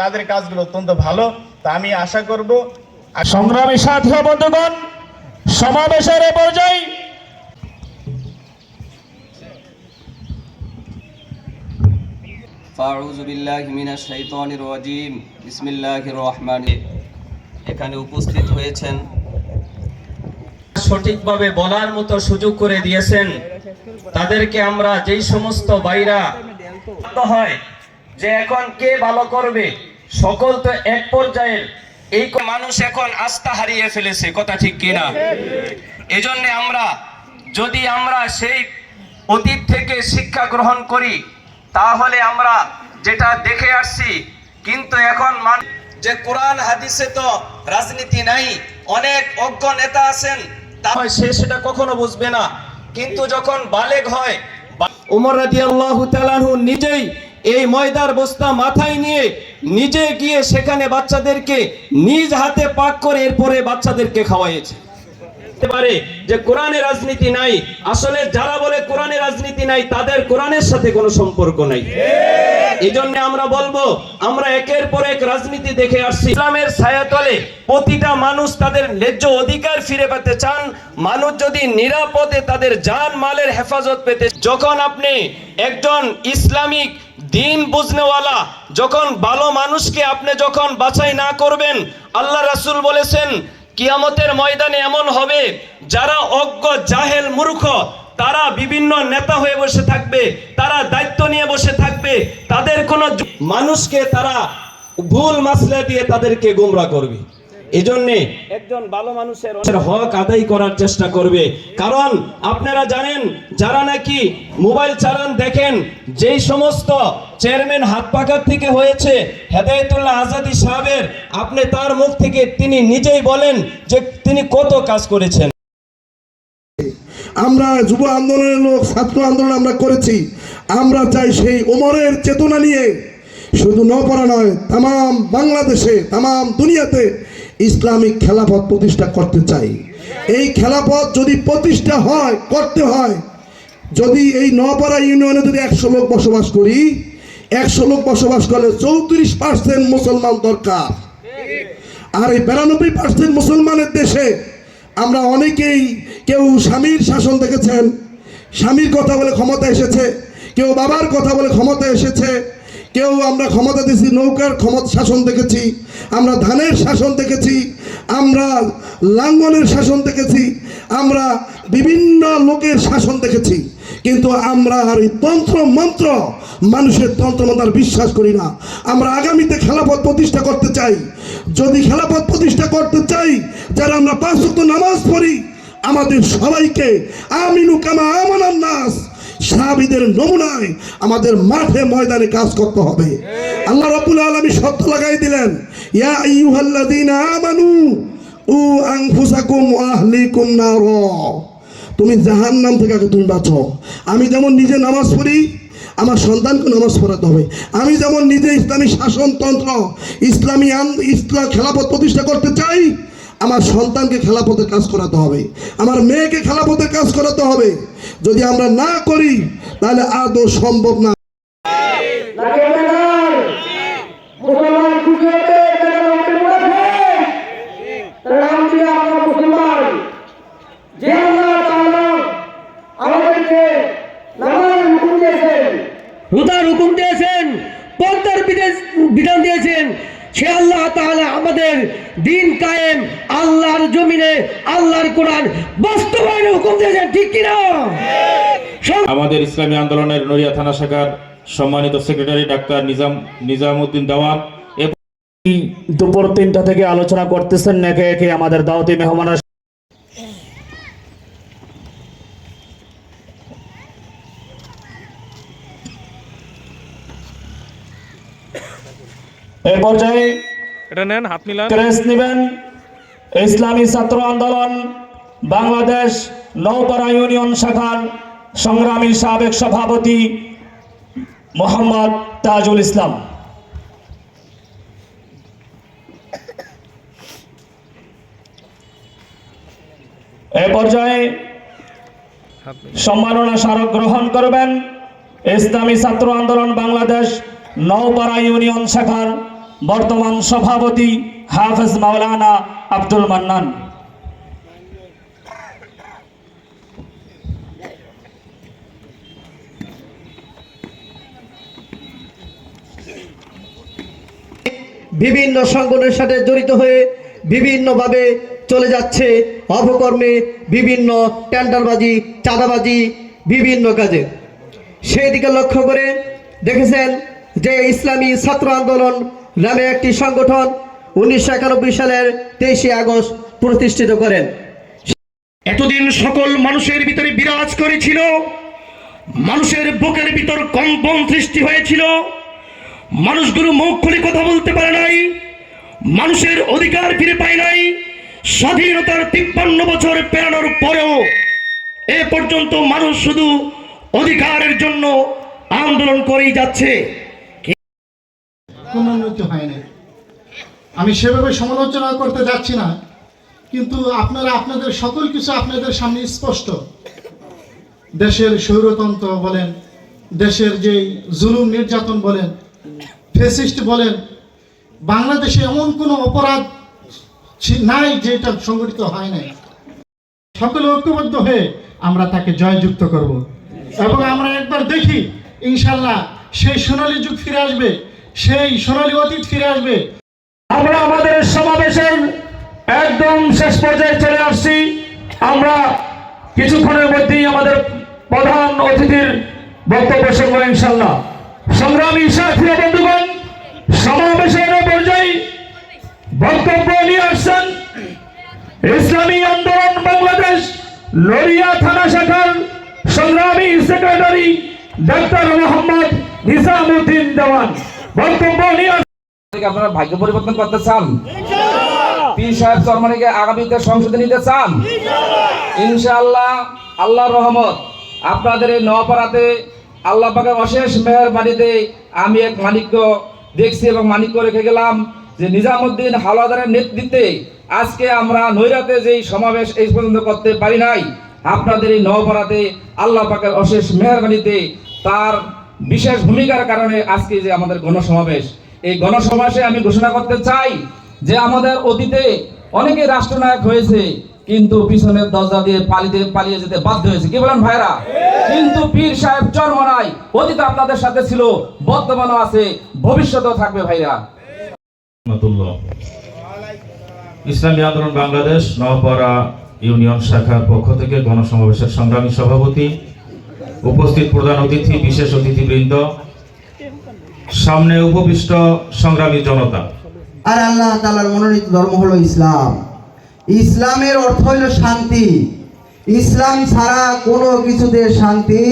তাদের কাজগুলো অত্যন্ত ভালো। তা আমি আশা করব। আর সংগ্রামী সাথী বন্ধুগণ সমাবেশের এ পর্যায়ে ফাউযু বিল্লাহি মিনাশ শাইতানির রাজিম। বিসমিল্লাহির রহমান এখানে উপস্থিত হয়েছেন। সঠিকভাবে বলার মতো সুযোগ করে দিয়েছেন। তাদেরকে আমরা যেই সমস্ত বাইরা হয় যে এখন কে ভালো করবে? সকল তো এক পর্যায়ের। এই মানুষ এখন আস্থা হারিয়ে ফেলেছে, কথা ঠিক কিনা এজন্য আমরা, যদি আমরা সেই অতীত থেকে শিক্ষা গ্রহণ করি, তাহলে আমরা যেটা দেখে আসছি, কিন্তু এখন মান যে কোরআন, হাদিসে তো রাজনীতি নাই, অনেক অজ্ঞ নেতা আছেন, তা সে সেটা কখনো বুঝবে না। কিন্তু যখন বালেগ হয় উমর রাদিয়াল্লাহু তাআলাহু নিজেই এই ময়দার বস্তা মাথায় নিয়ে নিজে গিয়ে সেখানে বাচ্চাদেরকে নিজ হাতে পাক করে এরপরে বাচ্চাদেরকে খাওয়াইয়েছে। পারে যে কোরআনের রাজনীতি নাই, আসলে যারা বলে কোরআনের রাজনীতি নাই, তাদের কোরআনের সাথে কোনো সম্পর্ক নাই। এই জন্য আমরা বলব, আমরা একের পর এক রাজনীতি দেখে আসছি। ইসলামের ছায়াতলে প্রতিটা মানুষ তাদের ন্যায্য অধিকার ফিরে পেতে চান। মানুষ যদি নিরাপদে তাদের জান মালের হেফাজত পেতে যখন আপনি একজন ইসলামিক দিন বুঝনেওয়ালা, যখন ভালো মানুষকে আপনি যখন বাছাই না করবেন, আল্লাহ রাসূল বলেছেন, কিয়ামতের ময়দানে এমন হবে, যারা অজ্ঞ, জাহেল, মূর্খ, তারা বিভিন্ন নেতা হয়ে বসে থাকবে, তারা দায়িত্ব নিয়ে বসে থাকবে, তাদের কোনো মানুষকে তারা ভুল মাসলা দিয়ে তাদেরকে গোমরা করবে। এজন্যে একজন ভালো মানুষের হক আদায় করার চেষ্টা করবে। কারণ আপনারা জানেন যারা নাকি মোবাইল চালান দেখেন যেই সমস্ত চেয়ারম্যান হাত পাকার থেকে হয়েছে হেদায়েতুল্লাহ আজাদি সাহেবের আপনি তার মুখ থেকে তিনি নিজেই বলেন যে তিনি কত কাজ করেছেন। আমরা যুব আন্দোলনের লোক ছাত্র আন্দোলন আমরা করেছি। আমরা চাই সেই ওমরের চেতনা নিয়ে। শুধু নপড়া নয় তাম বাংলাদেশে তাম দুনিয়াতে ইসলামিক খেলাপথ প্রতিষ্ঠা করতে চাই। এই খেলাপথ যদি প্রতিষ্ঠা হয়, করতে হয়, যদি এই নপাড়া ইউনিয়নে যদি একশো লোক বসবাস করি, একশো লোক বসবাস করলে চৌত্রিশ পার্সেন্ট মুসলমান দরকার। আর এই বিরানব্বই পার্সেন্ট মুসলমানের দেশে আমরা অনেকেই কেউ স্বামীর শাসন দেখেছেন, স্বামীর কথা বলে ক্ষমতা এসেছে, কেউ বাবার কথা বলে ক্ষমতা এসেছে কেউ আমরা ক্ষমতা দিয়েছি নৌকার ক্ষমতা শাসন দেখেছি, আমরা ধানের শাসন দেখেছি, আমরা লাঙ্গলের শাসন দেখেছি, আমরা বিভিন্ন লোকের শাসন দেখেছি, কিন্তু আমরা আর তন্ত্র মন্ত্র মানুষের তন্ত্র মন্ত্র বিশ্বাস করি না। আমরা আগামীতে খেলাপথ প্রতিষ্ঠা করতে চাই। যদি খেলাপথ প্রতিষ্ঠা করতে চাই, যারা আমরা পাঁচ নামাজ পড়ি, আমাদের সবাইকে আমিনু কামা আমানান নাস। সাহাবীদের নমুনায় আমাদের মাঠে ময়দানে কাজ করতে হবে। আল্লাহ রাব্বুল আলামিন শর্ত লাগাই দিলেন, ইয়া আইয়ুহাল্লাযীনা আমানু, উ আনফুসাকুম ওয়া আহলিকুম নার। তুমি জাহান্নাম থেকে আগে তুমি বাঁচো। আমি যেমন নিজে নামাজ পড়ি, আমার সন্তানকে নামাজ পড়াতে হবে। আমি যেমন নিজে ইসলামী শাসনতন্ত্র, ইসলামী ইসলাম খেলাপথ প্রতিষ্ঠা করতে চাই আমার সন্তানকে খেলাপথে কাজ করাতে হবে। আমার মেয়েকে খেলাপথে কাজ করাতে হবে। যদি আমরা না করি, তাহলে আদৌ সম্ভব না মুসলমান খুশি হতে তারা আমাদের মুনাফিক তারা আমাদের আমরা মুসলমান যে আল্লাহ তাআলা আমাদেরকে নামাজ হুকুম দিয়েছেন রোজার হুকুম দিয়েছেন পর্দার বিধে- বিধান দিয়েছেন সে আল্লাহ তাআলা আমাদের দিন কায়েম আল্লাহর জমিনে আল্লাহর কোরআন ঠিক কিনা? আমাদের ইসলামী আন্দোলনের নড়িয়া থানা শাখার সম্মানিত সেক্রেটারি ডাক্তার নিজাম নিজামউদ্দিন দেওয়ান দুপুর তিনটা থেকে আলোচনা করতেছেন একে একে আমাদের দাওয়াতি মেহমানের এ পর্যায়ে এটা নেন হাত মিলান। ক্রেস নেবেন। ইসলামী ছাত্র আন্দোলন বাংলাদেশ নৌপাড়া ইউনিয়ন শাখার সংগ্রামী সাবেক সভাপতি মোহাম্মদ তাজুল ইসলাম। এ পর্যায়ে সম্মাননা স্মারক গ্রহণ করবেন ইসলামী ছাত্র আন্দোলন বাংলাদেশ নৌপাড়া ইউনিয়ন শাখার বর্তমান সভাপতি হাফেজ মাওলানা আব্দুল মান্নান। বিভিন্ন সংগঠনের সাথে জড়িত হয়ে বিভিন্নভাবে চলে যাচ্ছে অপকর্মে বিভিন্ন টেন্ডারবাজি, চাঁদাবাজি বিভিন্ন কাজে। সেই দিকে লক্ষ্য করে দেখেছেন যে ইসলামী ছাত্র আন্দোলন নামে একটি সংগঠন উনিশশো একানব্বই সালের তেইশে আগস্ট প্রতিষ্ঠিত করেন। এতদিন সকল মানুষের ভিতরে বিরাজ করেছিল, মানুষের বুকের ভিতর কম্পন সৃষ্টি হয়েছিল। মানুষগুলো মুখ খুলে কথা বলতে পারে নাই, মানুষের অধিকার ফিরে পায় নাই, স্বাধীনতার তিপ্পান্ন বছর পেরানোর পরেও এ পর্যন্ত মানুষ শুধু অধিকারের জন্য আন্দোলন করেই যাচ্ছে। উন্নতি হয় না আমি সেভাবে সমালোচনা করতে যাচ্ছি না, কিন্তু আপনারা, আপনাদের সকল কিছু আপনাদের সামনে স্পষ্ট। দেশের স্বৈরতন্ত্র বলেন, দেশের যে জুলুম নির্যাতন বলেন ফেসিস্ট বলেন, বাংলাদেশে এমন কোনো অপরাধ নাই যেটা সংগঠিত হয় নাই। সকলে ঐক্যবদ্ধ হয়ে আমরা তাকে জয়যুক্ত করব। এবং আমরা একবার দেখি, ইনশাল্লাহ সেই সোনালী যুগ ফিরে আসবে, সেই সোনালী অতীত ফিরে আসবে। আমরা আমাদের সমাবেশের একদম শেষ পর্যায়ে চলে আসছি। আমরা কিছুক্ষণের মধ্যেই আমাদের প্রধান অতিথির বক্তব্য শুনব ইনশাল্লাহ। সংগ্রামী সাথী বন্ধুগণ সমাবেশের পর্যায়ে বক্তব্য নিয়ে আসছেন ইসলামী আন্দোলন বাংলাদেশ লড়িয়া থানা শাখার সংগ্রামী সেক্রেটারি ডাক্তার মোহাম্মদ নিজামুদ্দিন দেওয়ান। বক্তব্য নিয়ে আপনারা ভাগ্য পরিবর্তন করতে চান? সাহেব নিতে চান? ইনশাআল্লাহ রহমত। আপনাদের এই নপাড়াতে আল্লাহ পাকের অশেষ মেহরবানিতে আমি এক মানিক্য দেখছি এবং মানিক্য রেখে গেলাম যে নিজামুদ্দিন হাওলাদারের নেতৃত্বে আজকে আমরা নৈরাতে যেই সমাবেশ এই পর্যন্ত করতে পারি নাই, আপনাদের এই নপাড়াতে আল্লাহ পাকের অশেষ মেহরবানিতে তার বিশেষ ভূমিকার কারণে আজকে যে আমাদের গণসমাবেশ, এই গণসমাবেশে আমি ঘোষণা করতে চাই যে আমাদের অতীতে অনেকে রাষ্ট্রনায়ক হয়েছে কিন্তু পিছনের দরজা দিয়ে পালিয়ে পালিয়ে যেতে বাধ্য হয়েছে। কি বলেন ভাইরা কিন্তু পীর সাহেব চরমনাই অতীত আপনাদের সাথে ছিল বর্তমানও আছে ভবিষ্যতেও থাকবে ভাইরা। ইসলামী আন্দোলন বাংলাদেশ নওপাড়া ইউনিয়ন শাখার পক্ষ থেকে গণসমাবেশের সংগ্রামী সভাপতি উপস্থিত প্রধান অতিথি বিশেষ অতিথিবৃন্দ সামনে উপবিষ্ট সংগ্রামী জনতা। আর আল্লাহ তালার মনোনীত ধর্ম হলো ইসলাম। ইসলামের অর্থ হইল শান্তি। ইসলাম ছাড়া কোনো কিছুতে শান্তি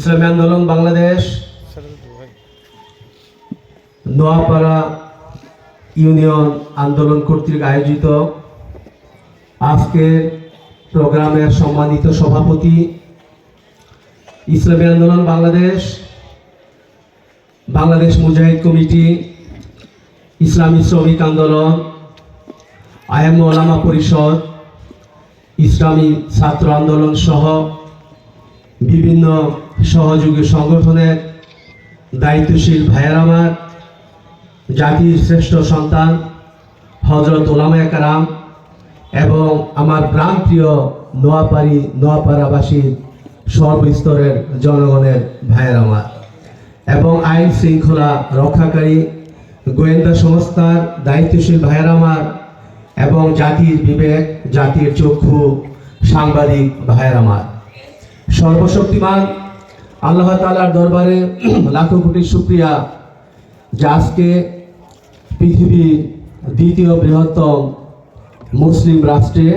ইসলামী আন্দোলন বাংলাদেশ, নোয়াপাড়া ইউনিয়ন আন্দোলন কর্তৃক আয়োজিত। আজকের প্রোগ্রামের সম্মানিত সভাপতি ইসলামী আন্দোলন বাংলাদেশ বাংলাদেশ মুজাহিদ কমিটি, ইসলামী শ্রমিক আন্দোলন, আয়াম ওলামা পরিষদ, ইসলামী ছাত্র আন্দোলন সহ বিভিন্ন সহযোগী সংগঠনের দায়িত্বশীল ভাইয়ের আমার, জাতির শ্রেষ্ঠ সন্তান হজরত ওলামা কারাম এবং আমার প্রাণপ্রিয় নোয়াপাড়ি, নোয়াপাড়াবাসীর সর্বস্তরের জনগণের ভাইয়ের আমার। এবং আইন শৃঙ্খলা রক্ষাকারী গোয়েন্দা সংস্থার দায়িত্বশীল ভাইয়ের আমার এবং জাতির বিবেক, জাতির চক্ষু সাংবাদিক ভাইয়ের আমার। সর্বশক্তিমান আল্লাহ তালার দরবারে লাখো কোটি শুক্রিয়া যে আজকে পৃথিবীর দ্বিতীয় বৃহত্তম মুসলিম রাষ্ট্রে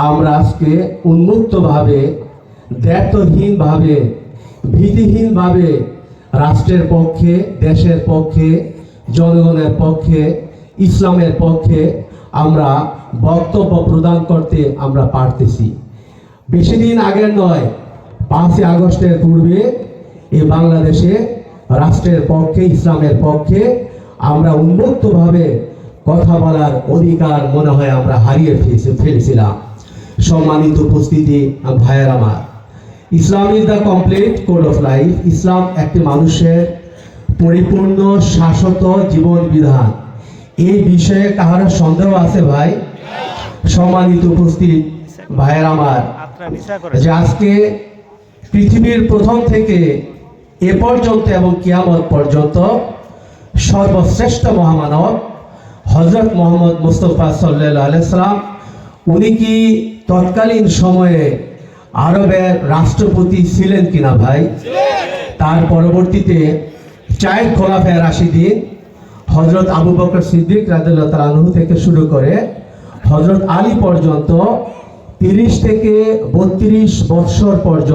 আমরা আজকে উন্মুক্তভাবে দ্ব্যর্থহীনভাবে ভীতিহীনভাবে রাষ্ট্রের পক্ষে, দেশের পক্ষে, জনগণের পক্ষে, ইসলামের পক্ষে আমরা বক্তব্য প্রদান করতে আমরা পারতেছি। বেশি দিন আগের নয় পাঁচই আগস্টের পূর্বে এই বাংলাদেশে রাষ্ট্রের পক্ষে, ইসলামের পক্ষে আমরা উন্মুক্তভাবে কথা বলার অধিকার মনে হয় আমরা হারিয়ে ফেলেছি, ফেলেছিলাম। সম্মানিত উপস্থিতি, ভাইয়ের আমার, Islam is the complete code of life. Islam একটি মানুষের পরিপূর্ণ, শাশ্বত জীবন বিধান। এই বিষয়ে কাহার সন্দেহ আছে ভাই? সম্মানিত উপস্থিত, ভাইয়ের আমার, যে আজকে পৃথিবীর প্রথম থেকে এ পর্যন্ত এবং কিয়ামত পর্যন্ত সর্বশ্রেষ্ঠ মহামানব হজরত মোহাম্মদ মুস্তফা সাল্লাহ সাল্লাম, উনি কি তৎকালীন সময়ে আরবের রাষ্ট্রপতি ছিলেন কিনা ভাই? তার পরবর্তীতে চায়ের খোলাফের রাশিদিন হজরত আবু বকর সিদ্দিক রাজু থেকে শুরু করে হজরত আলী পর্যন্ত তিরিশ থেকে বত্রিশ বৎসর পর্যন্ত